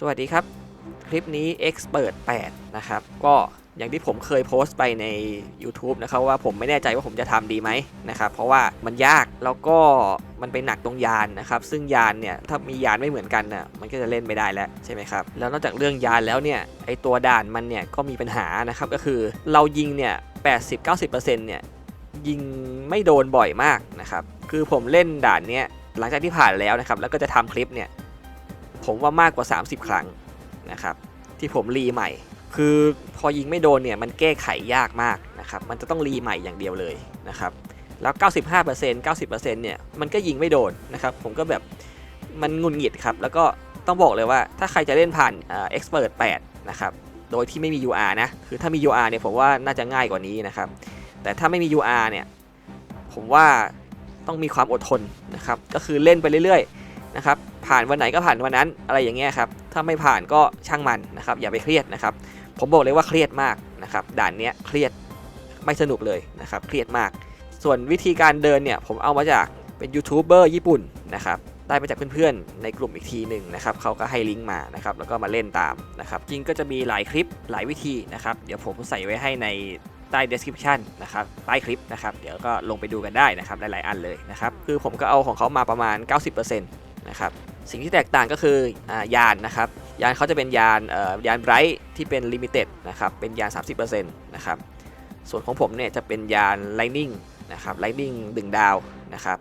สวัสดีครับ คลิปนี้ Expert 8 นะครับ ก็อย่างที่ผมเคยโพสต์ไปใน YouTube นะครับว่าผมไม่แน่ใจว่าผมจะทำดีไหมนะครับเพราะว่ามันยากแล้วก็มันไปหนักตรงยานนะครับ ซึ่งยานเนี่ยถ้ามียานไม่เหมือนกันน่ะมันก็จะเล่นไม่ได้แล้วใช่ไหมครับแล้วนอกจากเรื่องยานแล้วเนี่ยไอตัวด่านมันเนี่ยก็มีปัญหานะครับก็คือเรายิงเนี่ย80-90%เนี่ยยิงไม่โดนบ่อยมากนะครับคือผมเล่นด่านเนี้ยหลังจากที่ผ่านแล้วนะครับแล้วก็จะทำคลิปเนี่ย ผมว่ามากกว่า 30 ครั้งนะครับ ที่ผมรีใหม่ คือพอยิงไม่โดนเนี่ยมันแก้ไขยากมากนะครับ มันจะต้องรีใหม่อย่างเดียวเลยนะครับ แล้ว 95% 90%เนี่ยมันก็ยิงไม่โดนนะครับ ผมก็แบบมันงุนหงิดครับ แล้วก็ต้องบอกเลยว่าถ้าใครจะเล่นผ่านเอ่อ Expert 8นะครับ โดยที่ไม่มี UR นะ คือถ้ามี UR เนี่ยผมว่าน่าจะง่ายกว่านี้นะครับ แต่ถ้าไม่มี UR เนี่ย ผมว่าต้องมีความอดทนนะครับ ก็คือเล่นไปเรื่อยๆนะครับ ผ่านวันไหนก็ผ่านวันนั้นอะไรอย่างเงี้ยครับถ้าไม่ผ่านก็ช่างมันนะครับอย่าไปเครียดนะครับ ผมบอกเลยว่าเครียดมากนะครับด่านเนี้ยเครียดไม่สนุกเลยนะครับเครียดมาก ส่วนวิธีการเดินเนี่ยผมเอามาจากเป็นยูทูบเบอร์ญี่ปุ่นนะครับได้มาจากเพื่อนๆ ในกลุ่มอีกทีหนึ่งนะครับเขาก็ให้ลิงก์มานะครับแล้วก็มาเล่นตามนะครับจริงก็จะมีหลายคลิปหลายวิธีนะครับเดี๋ยวผมใส่ไว้ให้ในใต้ description นะครับใต้คลิปนะครับเดี๋ยวก็ลงไปดูกันได้นะครับหลายๆอันเลยนะครับคือผมก็เอาของเขามาประมาณ 90%นะครับสิ่งที่แตกต่างก็คืออยานนะครับยานเขาจะเป็นยานยานไบรท์ที่เป็นลิมิเต็ดนะครับเป็นยาน 30%นะครับส่วนของผมเนี่ยจะเป็นยาน Lightning นะครับ Lightning ดึงดาวนะครับ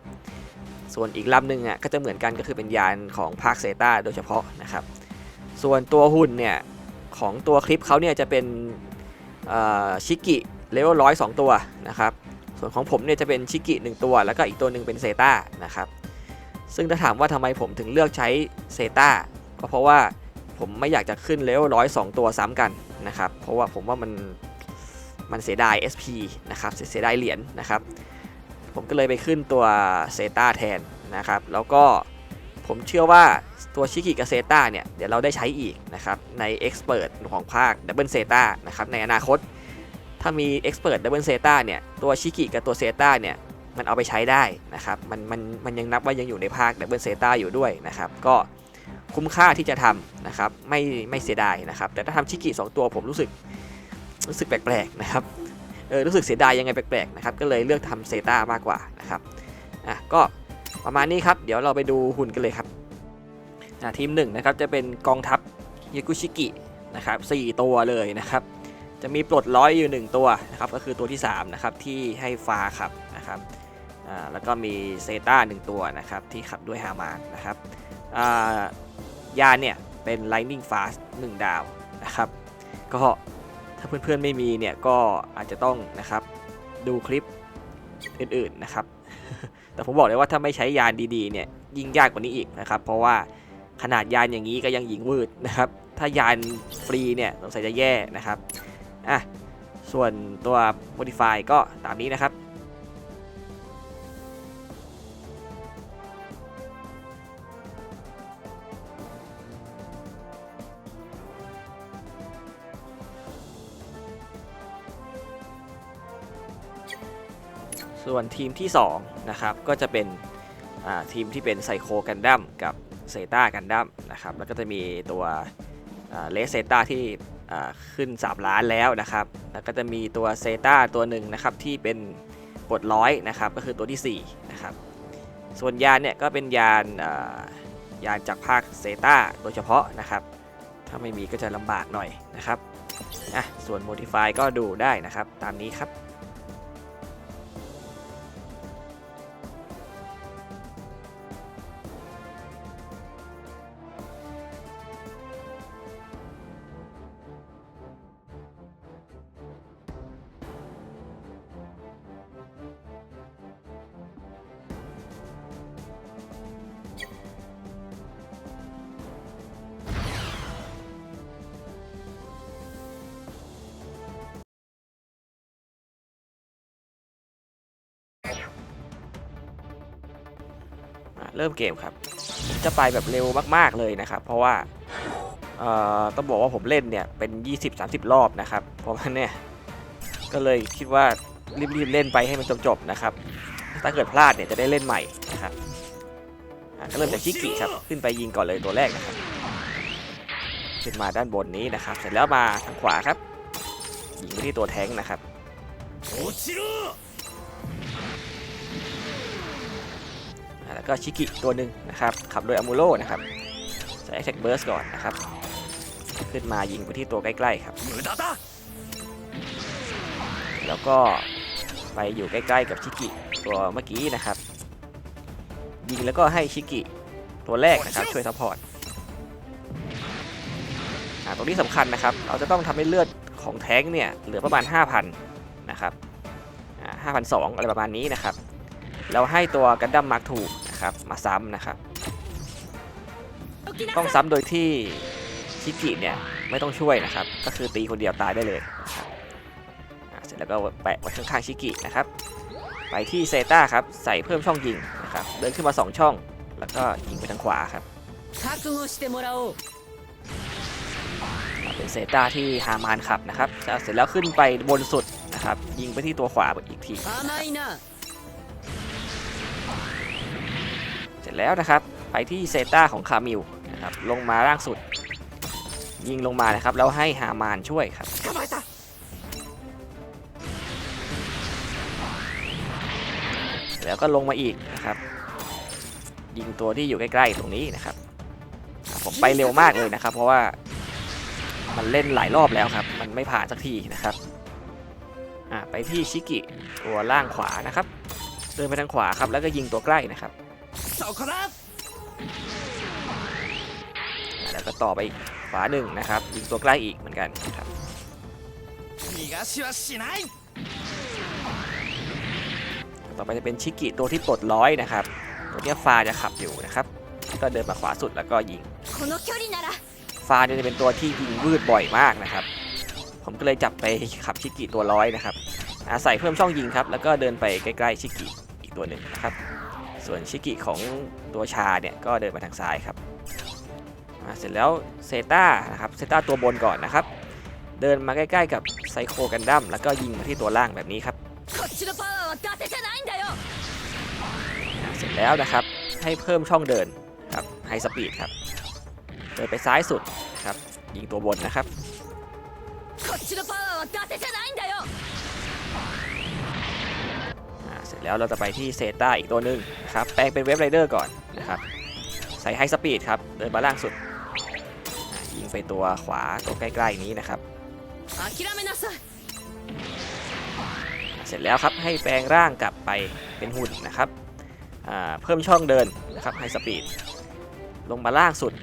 ส่วนอีกลำหนึ่งอะก็จะเหมือนกันก็คือเป็นยานของภาคเซตาโดยเฉพาะนะครับส่วนตัวหุ่นเนี่ยของตัวคลิปเขาเนี่ยจะเป็นชิกิเลเวลร้อยสองตัวนะครับส่วนของผมเนี่ยจะเป็นชิกิหนึ่งตัว แล้วก็อีกตัวหนึ่งเป็นเซตานะครับ ซึ่งถ้าถามว่าทำไมผมถึงเลือกใช้เซตาก็เพราะว่าผมไม่อยากจะขึ้นเลเวลร้อยสองตัวซ้ำกันนะครับ เพราะว่าผมว่ามันมันเสียดาย SP นะครับ เสียดายเหรียญนะครับ ผมก็เลยไปขึ้นตัวเซตาแทนนะครับ แล้วก็ผมเชื่อว่าตัวชิกิกับเซตาเนี่ย เดี๋ยวเราได้ใช้อีกนะครับใน Expert ของภาค Double Zeta นะครับในอนาคต ถ้ามี Expert Double Zeta เนี่ย ตัวชิกิกับตัวเซตาเนี่ย มันเอาไปใช้ได้นะครับมันมันมันยังนับว่ายังอยู่ในภาค Double Zeta อยู่ด้วยนะครับก็คุ้มค่าที่จะทำนะครับไม่ไม่เสียดายนะครับแต่ถ้าทำชิกิ2ตัวผมรู้สึกรู้สึกแปลกๆนะครับเออรู้สึกเสียดายยังไงแปลกๆนะครับก็เลยเลือกทำเซตามากกว่านะครับอะก็ประมาณนี้ครับเดี๋ยวเราไปดูหุ่นกันเลยครับอะทีมหนึ่งนะครับจะเป็นกองทัพยากุชิกินะครับสตัวเลยนะครับจะมีปลดร้อยอยู่ 1 ตัวนะครับก็คือตัวที่3นะครับที่ให้ฟ้าขับนะครับ แล้วก็มีเซต้า1ตัวนะครับที่ขับด้วยฮามานนะครับยานเนี่ยเป็น Lightning Fast 1 ดาวนะครับก็ถ้าเพื่อนๆไม่มีเนี่ยก็อาจจะต้องนะครับดูคลิปอื่นๆนะครับ แต่ผมบอกเลยว่าถ้าไม่ใช้ยานดีๆเนี่ยยิ่งยากกว่านี้อีกนะครับ เพราะว่าขนาดยานอย่างนี้ก็ยังยิงวืดนะครับ ถ้ายานฟรีเนี่ยสงสัยจะแย่นะครับอะส่วนตัว modify ก็ตามนี้นะครับ ส่วนทีมที่2นะครับก็จะเป็นทีมที่เป็นไซโคกันดั้มกับเซตากันดั้มนะครับแล้วก็จะมีตัวเลสเซตาที่ขึ้น 3 ล้านแล้วนะครับ แล้วก็จะมีตัวเซตาตัวหนึ่งนะครับที่เป็นกดร้อยนะครับก็คือตัวที่4นะครับส่วนยานเนี่ยก็เป็นยานยานจากภาคเซตาโดยเฉพาะนะครับ ถ้าไม่มีก็จะลำบากหน่อยนะครับอะส่วน Modify ก็ดูได้นะครับตามนี้ครับ เริ่มเกมครับจะไปแบบเร็วมากๆเลยนะครับ เพราะว่าเอ่อต้องบอกว่าผมเล่นเนี่ยเป็น 20-30 รอบนะครับ เพราะว่าเนี่ยก็เลยคิดว่ารีบๆเล่นไปให้มันจบๆนะครับ ถ้าเกิดพลาดเนี่ยจะได้เล่นใหม่นะครับอะก็เริ่มจากชิกิครับขึ้นไปยิงก่อนเลยตัวแรกนะครับขึ้นมาด้านบนนี้นะครับ เสร็จแล้วมาทางขวาครับยิงไปที่ตัวแท้งนะครับ ก็ชิกิตัวหนึ่งนะครับ ขับโดยอามูโร่นะครับใช้แอคแท็กเบิร์สก่อนนะครับ ขึ้นมายิงไปที่ตัวใกล้ๆครับ แล้วก็ไปอยู่ใกล้ๆกับชิกิตัวเมื่อกี้นะครับ ยิงแล้วก็ให้ชิกิตัวแรกนะครับช่วยซัพพอร์ตตรงนี้สำคัญนะครับ เราจะต้องทำให้เลือดของแท้งเนี่ยเหลือประมาณ 5,000 นะครับห้าพันสองอะไรประมาณนี้นะครับ เราให้ตัวกันดั้มมาร์กถูก ครับ มาซ้ำนะครับ ต้องซ้ำโดยที่ชิกิเนี่ยไม่ต้องช่วยนะครับ ก็คือตีคนเดียวตายได้เลยเสร็จแล้วก็แปะไว้ข้างๆชิกินะครับ ไปที่เซต้าครับ ใส่เพิ่มช่องยิงนะครับ เดินขึ้นมา 2 ช่อง แล้วก็ยิงไปทางขวาครับเป็นเซต้าที่ฮามานขับนะครับ เสร็จแล้วขึ้นไปบนสุดนะครับ ยิงไปที่ตัวขวาอีกที แล้วนะครับ ไปที่เซต้าของคามิลนะครับลงมาล่างสุด ยิงลงมานะครับแล้วให้ฮามานช่วยครับแล้วก็ลงมาอีกนะครับ ยิงตัวที่อยู่ใกล้ๆตรงนี้นะครับ ผมไปเร็วมากเลยนะครับ เพราะว่ามันเล่นหลายรอบแล้วครับ มันไม่ผ่านสักทีนะครับไปที่ชิกิตัวล่างขวานะครับ เดินไปทางขวาครับแล้วก็ยิงตัวใกล้นะครับ สองครับ แล้วก็ต่อไปอีกขวาหนึ่งนะครับยิงตัวใกล้อีกเหมือนกันครับต่อไปจะเป็นชิกิตัวที่ปลดร้อยนะครับ ตัวนี้ฟาจะขับอยู่นะครับ ก็เดินมาขวาสุดแล้วก็ยิง ฟาจะเป็นตัวที่ยิงวืดบ่อยมากนะครับ ผมก็เลยจับไปขับชิกิตัวร้อยนะครับอาศัยเพิ่มช่องยิงครับ แล้วก็เดินไปใกล้ๆชิกิอีกตัวหนึ่งนะครับ ส่วนชิกิของตัวชาเนี่ยก็เดินมาทางซ้ายครับเสร็จแล้วเซต้านะครับเซต้าตัวบนก่อนนะครับ เดินมาใกล้ๆกับไซโคกันดั้มแล้วก็ยิงมาที่ตัวล่างแบบนี้ครับเสร็จแล้วนะครับให้เพิ่มช่องเดินครับไฮสปีดครับเดินไปซ้ายสุดครับยิงตัวบนนะครับ แล้วเราจะไปที่เซต้าอีกตัวหนึ่งนะครับแปลงเป็นเว็บไรเดอร์ก่อนนะครับใส่ไฮสปีดครับเดินมาล่างสุด ยิงไปตัวขวาตัวใกล้ๆนี้นะครับเสร็จแล้วครับให้แปลงร่างกลับไปเป็นหุ่นนะครับเพิ่มช่องเดินนะครับไฮสปีดลงมาล่างสุด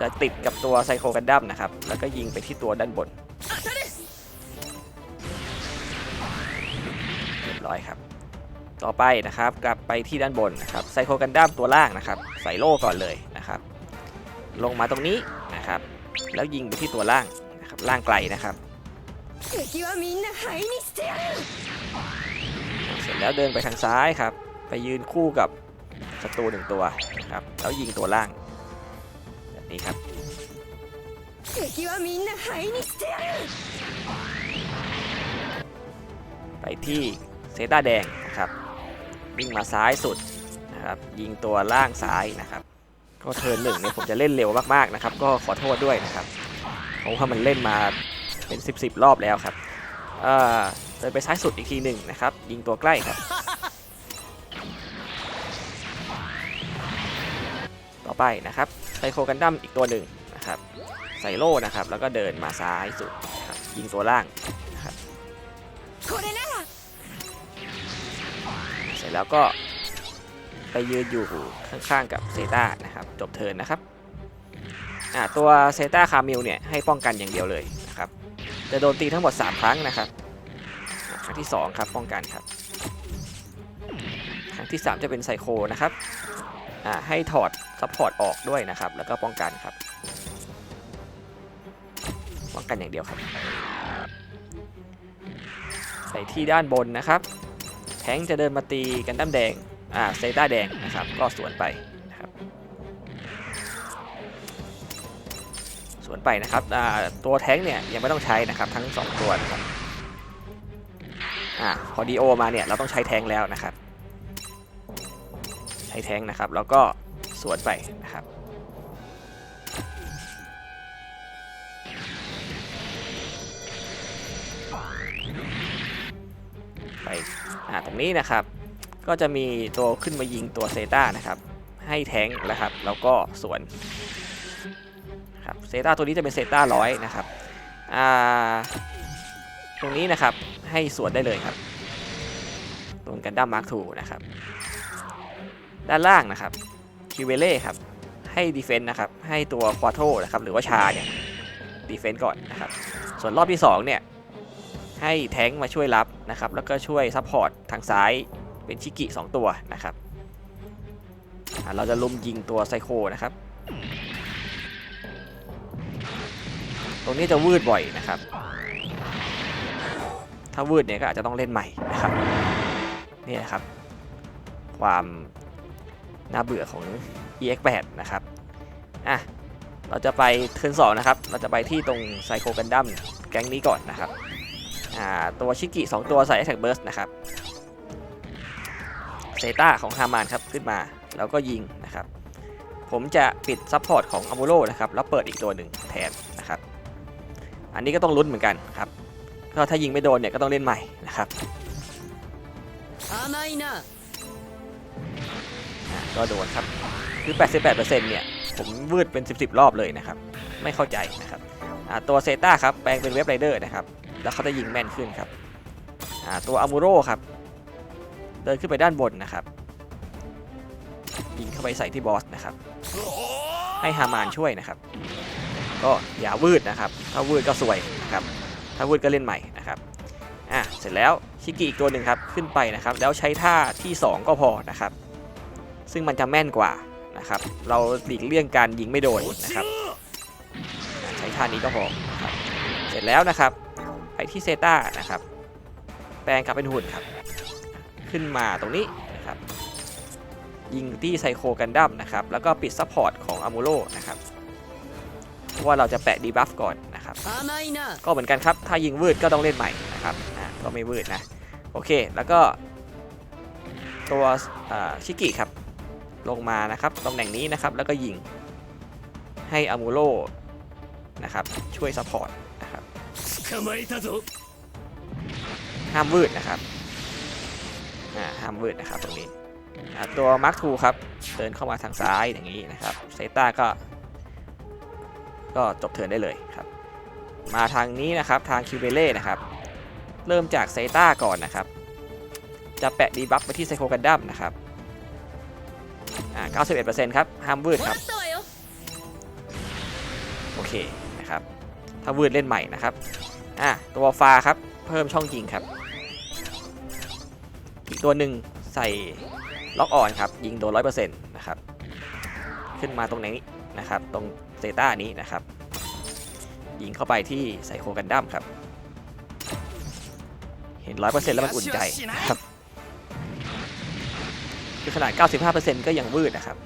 จะติดกับตัวไซโคกันดั้มนะครับแล้วก็ยิงไปที่ตัวด้านบนเรียบร้อยครับ ต่อไปนะครับกลับไปที่ด้านบนนะครับไซโคกันดั้มตัวล่างนะครับ ใส่โล่ก่อนเลยนะครับ ลงมาตรงนี้นะครับ แล้วยิงไปที่ตัวล่างนะครับล่างไกลนะครับเสร็จแล้วเดินไปทางซ้ายครับ ไปยืนคู่กับศัตรูหนึ่งตัวนะครับแล้วยิงตัวล่างแบบนี้ครับไปที่เซต้าแดงนะครับ วิ่งมาซ้ายสุดนะครับยิงตัวล่างซ้ายนะครับก็เทิร์นหนึ่งเนี่ยผมจะเล่นเร็วมากๆนะครับ ก็ขอโทษด้วยนะครับเพราะว่ามันเล่นมาเป็น 10บสรอบแล้วครับเอ่อเดินไปซ้ายสุดอีกทีหนึ่งนะครับ ยิงตัวใกล้ครับ ต่อไปนะครับไซโคกันดั้มอีกตัวหนึ่งนะครับใส่โล่นะครับ แล้วก็เดินมาซ้ายสุดยิงตัวล่าง แล้วก็ไปยืนอยู่ข้างๆกับเซต้านะครับ จบเทิร์นนะครับอ่าตัวเซต้าคามิลเนี่ยให้ป้องกันอย่างเดียวเลยนะครับจะโดนตีทั้งหมด 3 ครั้งนะครับ ครั้งที่ 2 ครับป้องกันครับ ครั้งที่ 3 จะเป็นไซโคนะครับอ่าให้ถอดซัพพอร์ตออกด้วยนะครับ แล้วก็ป้องกันครับ ป้องกันอย่างเดียวครับไปที่ด้านบนนะครับ แทงจะเดินมาตีกันดั้มแดง อ่าเซต้าแดงนะครับ ก็สวนไปนะครับ สวนไปนะครับ อ่า ตัวแทงเนี่ยยังไม่ต้องใช้นะครับทั้ง 2 ตัวนะครับ อ่า พอดีโอมาเนี่ยเราต้องใช้แทงแล้วนะครับ ใช้แทงนะครับ แล้วก็สวนไปนะครับ ตรงนี้นะครับ ก็จะมีตัวขึ้นมายิงตัวเซต้านะครับ ให้แทงนะครับ แล้วก็สวนครับเซต้าตัวนี้จะเป็นเซต้าร้อยนะครับอ่าตรงนี้นะครับให้สวนได้เลยครับตรงกันดั้มมาร์คทูนะครับ ด้านล่างนะครับคิวเวเล่ครับให้ดีเฟนต์นะครับให้ตัวควาโทนะครับหรือว่าชาเนี่ยดีเฟนต์ก่อนนะครับ ส่วนรอบที่ 2 เนี่ย ให้แท้งมาช่วยรับ นะครับแล้วก็ช่วยซัพพอร์ตทางซ้ายเป็นชิกิ 2 ตัวนะครับเราจะลุมยิงตัวไซโคนะครับ ตรงนี้จะวืดบ่อยนะครับ ถ้าวืดเนี่ยก็อาจจะต้องเล่นใหม่นะครับนี่นะครับ ความน่าเบื่อของ EX8 นะครับอะเราจะไปเทิร์นสองนะครับ เราจะไปที่ตรงไซโคกันดั้มแก๊งนี้ก่อนนะครับ ตัวชิกิ2ตัวใส่แอ t แทกเบิร์สนะครับเซต้าของฮามานครับขึ้นมาแล้วก็ยิงนะครับ ผมจะปิดซัพพอร์ตของอามูโรนะครับ แล้วเปิดอีกตัวหนึ่งแทนนะครับ อันนี้ก็ต้องลุ้นเหมือนกันครับก็ถ้ายิงไม่โดนเนี่ยก็ต้องเล่นใหม่นะครับก็โดนครับคือ 88%เนี่ยผมวืดเป็น 10 10 รอบเลยนะครับ ไม่เข้าใจนะครับตัวเซต้าครับแปลงเป็นเว็บไรเดอร์นะครับ แล้วเขาจะยิงแม่นขึ้นครับตัวอามูโร่ครับ เดินขึ้นไปด้านบนนะครับ ยิงเข้าไปใส่ที่บอสนะครับ ให้ฮามานช่วยนะครับ ก็อย่าวืดนะครับ ถ้าวืดก็สวยนะครับ ถ้าวืดก็เล่นใหม่นะครับ อะ เสร็จแล้วชิกิอีกตัวหนึ่งครับ ขึ้นไปนะครับ แล้วใช้ท่าที่ 2 ก็พอนะครับ ซึ่งมันจะแม่นกว่านะครับ เราหลีกเลี่ยงการยิงไม่โดนนะครับ ใช้ท่านี้ก็พอ เสร็จแล้วนะครับ ที่เซตานะครับ แปลงกลับเป็นหุ่นครับ ขึ้นมาตรงนี้นะครับ ยิงที่ไซโคกันดั้มนะครับ แล้วก็ปิดซัพพอร์ตของอามูโรนะครับเพราะว่าเราจะแปะดีบัฟก่อนนะครับ ก็เหมือนกันครับ ถ้ายิงวืดก็ต้องเล่นใหม่นะครับก็ไม่วืดนะ โอเค แล้วก็ ตัวชิกิครับ ลงมานะครับตำแหน่งนี้นะครับ แล้วก็ยิงให้อามูโรนะครับ ช่วยซัพพอร์ต 捕まえたぞ ห้ามวืดนะครับ อ่า ห้ามวืดนะครับตรงนี้ อ่า ตัวมาร์คทูครับ เดินเข้ามาทางซ้ายอย่างนี้นะครับ เซต้าก็ ก็จบเทิร์นได้เลยครับ มาทางนี้นะครับ ทางคิวเบเล่นะครับ เริ่มจากเซต้าก่อนนะครับ จะแปะดีบัฟไปที่ไซโคกันดั้มนะครับ อ่า 91%ครับ ห้ามวืด 終 ค わ รับ ったわよ โอเคนะครับ ถ้าวืดเล่นใหม่นะครับ อะตัวฟาครับ เพิ่มช่องยิงครับ อีกตัวหนึ่งใส่ล็อกออนครับ ยิงโดนร้อยเปอร์เซ็นต์นะครับ ขึ้นมาตรงนี้นะครับ ตรงเซต้านี้นะครับ ยิงเข้าไปที่ไซโคกันดั้มครับ เห็นร้อยเปอร์เซ็นต์แล้วมันอุ่นใจครับคือขนาด 95%ก็ยังวืดนะครับ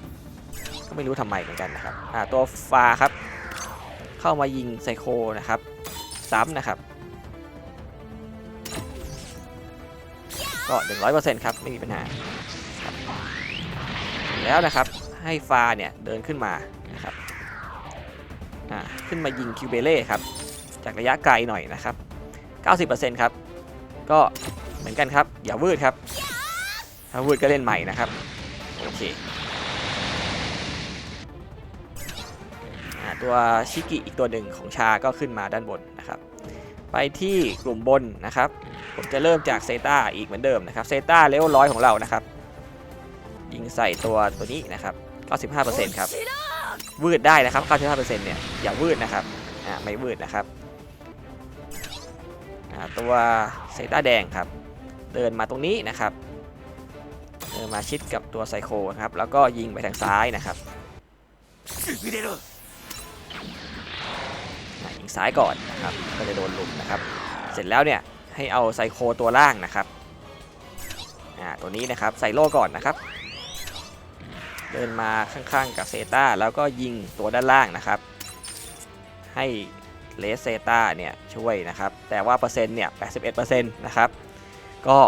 ก็ไม่รู้ทำไมเหมือนกันนะครับ อ่า ตัวฟาครับ เข้ามายิงไซโคนะครับ ซ้ำนะครับ ก็100%ครับ ไม่มีปัญหา แล้วนะครับให้ฟาเนี่ยเดินขึ้นมานะครับขึ้นมายิงคิวเบเล่ครับ จากระยะไกลหน่อยนะครับ 90%ครับ ก็เหมือนกันครับ อย่าวืดครับ ถ้าวืดก็เล่นใหม่นะครับ โอเค ตัวชิกิอีกตัวหนึ่งของชาก็ขึ้นมาด้านบนนะครับ ไปที่กลุ่มบนนะครับ ผมจะเริ่มจากเซต้าอีกเหมือนเดิมนะครับเซต้าเลเวลร้อยของเรานะครับ ยิงใส่ตัวตัวนี้นะครับ 95%ครับวืดได้นะครับ 95%เนี่ยอย่าวืดนะครับอ่าไม่วืดนะครับอ่าตัวเซต้าแดงครับ เดินมาตรงนี้นะครับเดินมาชิดกับตัวไซโคครับแล้วก็ยิงไปทางซ้ายนะครับ ซ้ายก่อนนะครับ ก็จะโดนลุมนะครับ เสร็จแล้วเนี่ยให้เอาไซโคตัวล่างนะครับอ่าตัวนี้นะครับใส่โล่ก่อนนะครับ เดินมาข้างๆกับเซตาแล้วก็ยิงตัวด้านล่างนะครับ ให้เลสเซตาเนี่ยช่วยนะครับ แต่ว่าเปอร์เซ็นต์เนี่ย 81%นะครับ ก็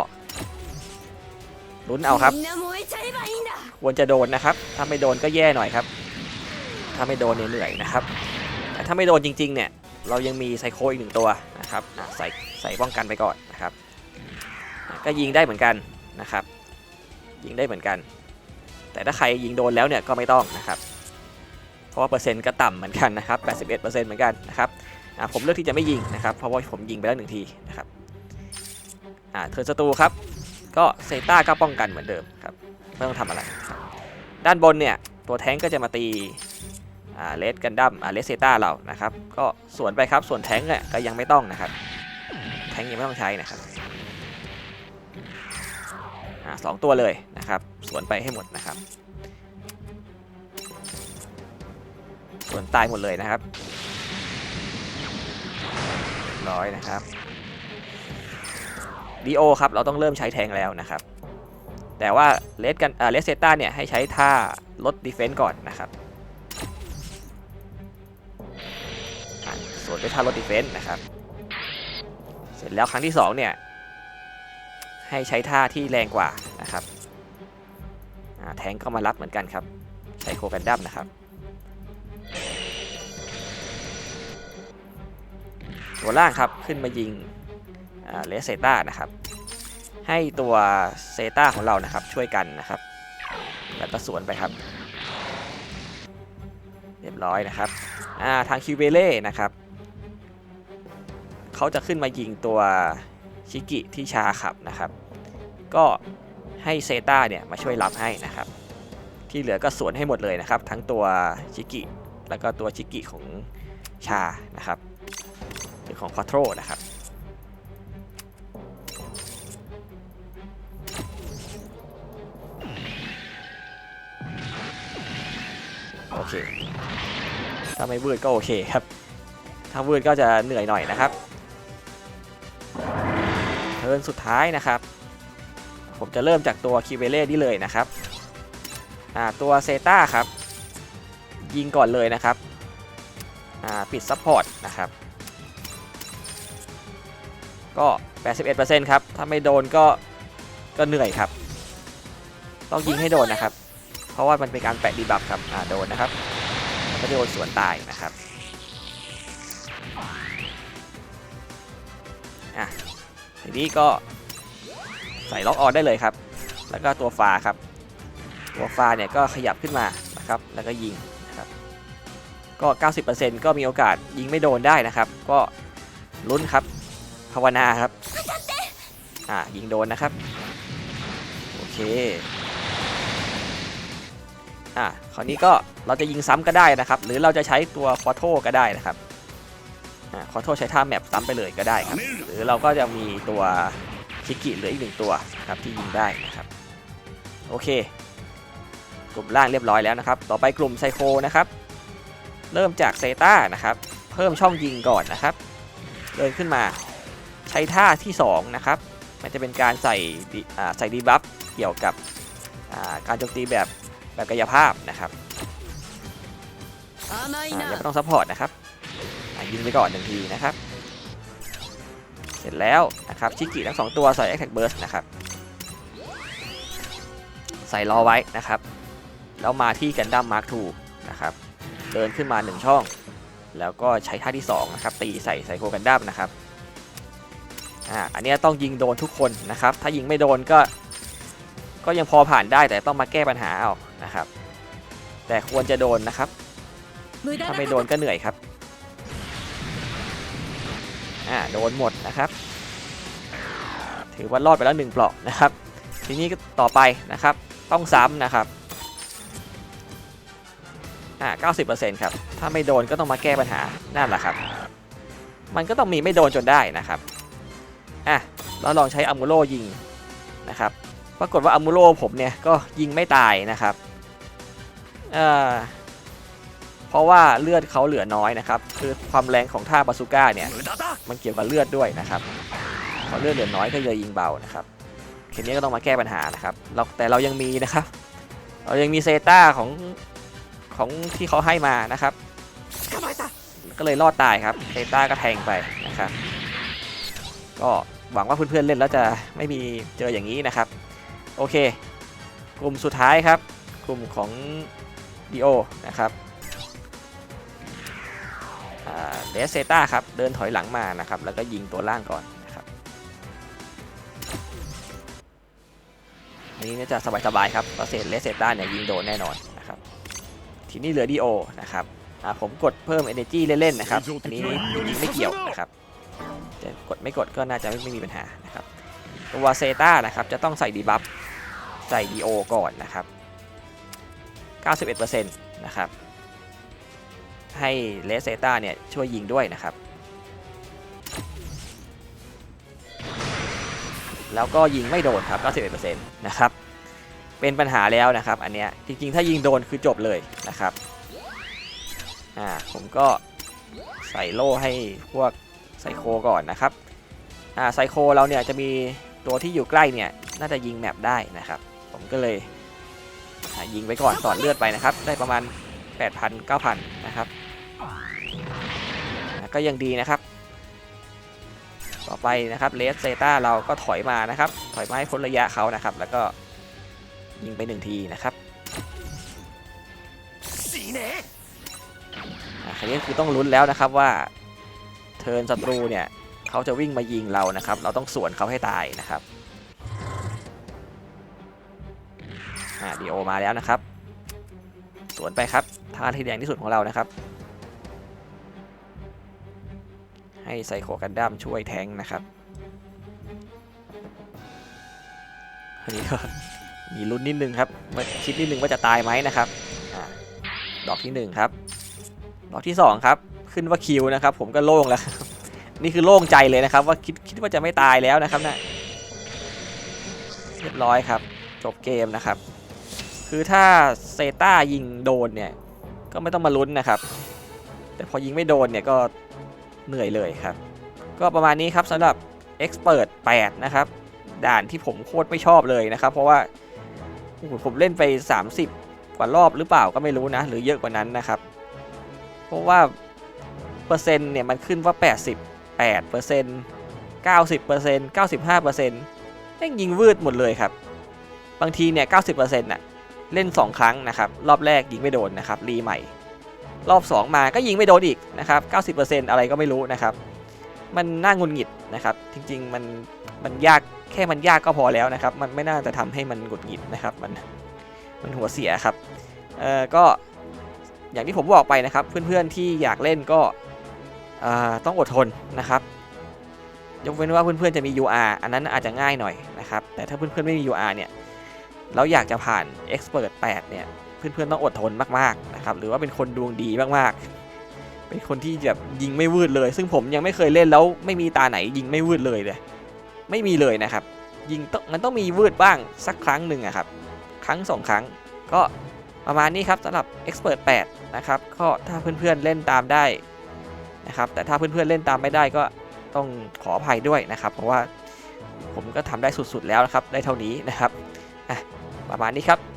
ลุ้นเอาครับ ควรจะโดนนะครับ ถ้าไม่โดนก็แย่หน่อยครับ ถ้าไม่โดนเเหนื่อยนะครับ แต่ถ้าไม่โดนจริงๆเนี่ย เรายังมีไซโคอีกหนึ่งตัวนะครับใส่ใส่ป้องกันไปก่อนนะครับ ก็ยิงได้เหมือนกันนะครับ ยิงได้เหมือนกัน แต่ถ้าใครยิงโดนแล้วเนี่ยก็ไม่ต้องนะครับ เพราะว่าเปอร์เซ็นต์ก็ต่ำเหมือนกันนะครับ81%เหมือนกันนะครับผมเลือกที่จะไม่ยิงนะครับ เพราะว่าผมยิงไปแล้วหนึ่งทีนะครับเทิร์นศัตรูครับ ก็เซต้าก็ป้องกันเหมือนเดิมครับ ไม่ต้องทำอะไร ด้านบนเนี่ยตัวแท้งก็จะมาตี อ่าเลสกันดั้มอ่าเลสเซต้าเรานะครับ ก็สวนไปครับส่วนแทงเนี่ยก็ยังไม่ต้องนะครับ แทงยังไม่ต้องใช้นะครับอ่าสองตัวเลยนะครับ สวนไปให้หมดนะครับส่วนตายหมดเลยนะครับร้อยนะครับดีโอครับเราต้องเริ่มใช้แทงแล้วนะครับ แต่ว่าเลสกันเอ่อเลสเซต้าเนี่ยให้ใช้ท่าลดดีเฟนต์ก่อนนะครับ ส่วนด้วยท่าลดดีเฟนต์นะครับ เสร็จแล้วครั้งที่ 2 เนี่ย ให้ใช้ท่าที่แรงกว่านะครับแทงก็มารับเหมือนกันครับ ใช้โคกันดัมนะครับตัวล่างครับขึ้นมายิงเลสเซต้านะครับ ให้ตัวเซต้าของเรานะครับช่วยกันนะครับ แล้วก็สวนไปครับ เรียบร้อยนะครับทางคิวเบเล่นะครับ เขาจะขึ้นมายิงตัวชิกิที่ชาขับนะครับ ก็ให้เซต้าเนี่ยมาช่วยรับให้นะครับ ที่เหลือก็สวนให้หมดเลยนะครับ ทั้งตัวชิกิแล้วก็ตัวชิกิของชานะครับหรือของควาโตรนะครับโอเคถ้าไม่วืดก็โอเคครับ ถ้าวืดก็จะเหนื่อยหน่อยนะครับ ทิร์นสุดท้ายนะครับ ผมจะเริ่มจากตัวคิเวเล่นี่เลยนะครับอ่าตัวเซต้าครับ ยิงก่อนเลยนะครับอ่าปิดซัพพอร์ตนะครับ ก็ 81%ครับ ถ้าไม่โดนก็ก็เหนื่อยครับ ต้องยิงให้โดนนะครับ เพราะว่ามันเป็นการแปะดีบัฟครับอ่าโดนนะครับก็โดนสวนตายนะครับ ทีนี้ก็ใส่ล็อกออนได้เลยครับ แล้วก็ตัวฟ้าครับ ตัวฟ้าเนี่ยก็ขยับขึ้นมานะครับ แล้วก็ยิงนะครับก็ 90%ก็มีโอกาสยิงไม่โดนได้นะครับ ก็ลุ้นครับ ภาวนาครับ อ่า ยิงโดนนะครับ โอเค อะคราวนี้ก็เราจะยิงซ้ำก็ได้นะครับ หรือเราจะใช้ตัวควอโทก็ได้นะครับ ขอโทษใช้ท่าแมปตั้มไปเลยก็ได้ครับ หรือเราก็จะมีตัวชิกิเหลืออีกหนึ่งตัวครับที่ยิงได้นะครับ โอเค กลุ่มล่างเรียบร้อยแล้วนะครับ ต่อไปกลุ่มไซโคนะครับ เริ่มจากเซต้านะครับ เพิ่มช่องยิงก่อนนะครับ เดินขึ้นมาใช้ท่าที่ 2 นะครับ มันจะเป็นการใส่ใส่ดีบัฟเกี่ยวกับการโจมตีแบบแบบกายภาพนะครับอย่าไม่ต้องซัพพอร์ตนะครับ ยิงไปก่อนหนึ่งทีนะครับ เสร็จแล้วนะครับชิกิทั้งสองตัวใส่แอคแท็กเบิร์สนะครับ ใส่รอไว้นะครับ แล้วมาที่กันดั้มมาร์คทูนะครับ เดินขึ้นมาหนึ่งช่อง แล้วก็ใช้ท่าที่2นะครับตีใส่ไซโคกันดั้มนะครับอ่าอันนี้ต้องยิงโดนทุกคนนะครับ ถ้ายิงไม่โดนก็ก็ยังพอผ่านได้แต่ต้องมาแก้ปัญหาเอานะครับ แต่ควรจะโดนนะครับ ถ้าไม่โดนก็เหนื่อยครับ อ่าโดนหมดนะครับ ถือว่ารอดไปแล้วหนึ่งเปลาะนะครับ ทีนี้ก็ต่อไปนะครับ ต้องซ้ำนะครับอ่า90%ครับ ถ้าไม่โดนก็ต้องมาแก้ปัญหา นั่นแหละครับ มันก็ต้องมีไม่โดนจนได้นะครับอะเราลองใช้อัมูโรยิงนะครับ ปรากฏว่าอัมูโรผมเนี่ยก็ยิงไม่ตายนะครับ เอ่อ เพราะว่าเลือดเขาเหลือน้อยนะครับ คือความแรงของท่าบาซูก้าเนี่ยมันเกี่ยวกับเลือดด้วยนะครับพอเลือดเหลือน้อยก็เลยยิงเบานะครับทีนี้ก็ต้องมาแก้ปัญหานะครับเราแต่เรายังมีนะครับ เรายังมีเซต้าของของที่เขาให้มานะครับ ก็เลยรอดตายครับเซต้าก็แทงไปนะครับ ก็หวังว่าเพื่อนๆเล่นแล้วจะไม่มีเจออย่างนี้นะครับ โอเค กลุ่มสุดท้ายครับ กลุ่มของดีโอนะครับ เดสเซต้าครับเดินถอยหลังมานะครับแล้วก็ยิงตัวล่างก่อนนะครับอันนี้เนี่ยจะสบายๆครับเพราเศษเลสเซต้าเนี่ยยิงโดนแน่นอนนะครับทีนี้เหลือดีโอนะครับอ่าผมกดเพิ่ม energy เล่นๆนะครับอันนี้ไม่เกี่ยวนะครับจะกดไม่กดก็น่าจะไม่มีปัญหานะครับตัวเซต้านะครับจะต้องใส่ดีบัฟใส่ดีโอก่อนนะครับ 91%นะครับ ให้เลสเซต้าเนี่ยช่วยยิงด้วยนะครับ แล้วก็ยิงไม่โดนครับ91%นะครับ เป็นปัญหาแล้วนะครับ อันเนี้ยจริงๆ ถ้ายิงโดนคือจบเลยนะครับ อ่าผมก็ใส่โล่ให้พวกไซโคก่อนนะครับ อ่าไซโคเราเนี่ยจะมีตัวที่อยู่ใกล้เนี่ยน่าจะยิงแมปได้นะครับ ผมก็เลยยิงไปก่อนต่อเลือดไปนะครับ ได้ประมาณ 8,000 9,000 นะครับ ก็ยังดีนะครับ ต่อไปนะครับเลสเซต้าเราก็ถอยมานะครับ ถอยมาให้พ้นระยะเขานะครับ แล้วก็ยิงไปหนึ่งทีนะครับอะคราวนี้คือต้องลุ้นแล้วนะครับว่าเทิร์นศัตรูเนี่ยเขาจะวิ่งมายิงเรานะครับ เราต้องสวนเขาให้ตายนะครับอ่าดีโอมาแล้วนะครับ สวนไปครับท่าที่แดงที่สุดของเรานะครับ ให้ไซโคกันดั้มช่วยแทงนะครับอันนี้ก็มีลุ้นนิดนึงครับมาคิดนิดนึงว่าจะตายไหมนะครับอดอกที่หนึ่งครับ ดอกที่ 2 ครับ ขึ้นว่าคิวนะครับ ผมก็โล่งแล้ว นี่คือโล่งใจเลยนะครับ ว่าคิดคิดว่าจะไม่ตายแล้วนะครับนะเรียบร้อยครับ จบเกมนะครับ คือถ้าเซต้ายิงโดนเนี่ย ก็ไม่ต้องมาลุ้นนะครับ แต่พอยิงไม่โดนเนี่ยก็ เหนื่อยเลยครับ ก็ประมาณนี้ครับสำหรับ Expert 8 นะครับ ด่านที่ผมโคตรไม่ชอบเลยนะครับ เพราะว่าผมเล่นไป 30 กว่ารอบหรือเปล่าก็ไม่รู้นะ หรือเยอะกว่านั้นนะครับ เพราะว่าเปอร์เซ็นต์เนี่ยมันขึ้นว่า 88เปอร์เซ็นต์90เปอร์เซ็นต์95เปอร์เซ็นต์แม่งยิงวืดหมดเลยครับ บางทีเนี่ย90เปอร์เซ็นต์น่ะเล่น 2 ครั้งนะครับ รอบแรกยิงไม่โดนนะครับ รีใหม่ รอบ 2 มาก็ยิงไม่โดนอีกนะครับ 90เปอะไรก็ไม่รู้นะครับ มันน่างุนหงิดนะครับ จริงๆมันมันยากแค่มันยากก็พอแล้วนะครับ มันไม่น่าจะทำให้มันหงุดหงิดนะครับ มันมันหัวเสียครับ เอ่อ ก็อย่างที่ผมบอกไปนะครับ เพื่อนๆที่อยากเล่นก็อ่าต้องอดทนนะครับ ยกเว้นว่าเพื่อนๆจะมี UR อันนั้นอาจจะง่ายหน่อยนะครับ แต่ถ้าเพื่อนๆไม่มี UR เนี่ยแล้วอยากจะผ่าน Expert 8 เนี่ย เพื่อนๆต้องอดทนมากๆนะครับหรือว่าเป็นคนดวงดีมากๆ เป็นคนที่แบบยิงไม่วืดเลย ซึ่งผมยังไม่เคยเล่นแล้วไม่มีตาไหนยิงไม่วืดเลยเลยไม่มีเลยนะครับ ยิงมันต้องมีวืดบ้างสักครั้งหนึ่งอะครับครั้งสองครั้งก็ประมาณนี้ครับสำหรับ Expert 8 นะครับก็ถ้าเพื่อนๆเล่นตามได้นะครับแต่ถ้าเพื่อนๆเล่นตามไม่ได้ก็ต้องขออภัยด้วยนะครับ เพราะว่าผมก็ทำได้สุดๆแล้วนะครับ ได้เท่านี้นะครับประมาณนี้ครับ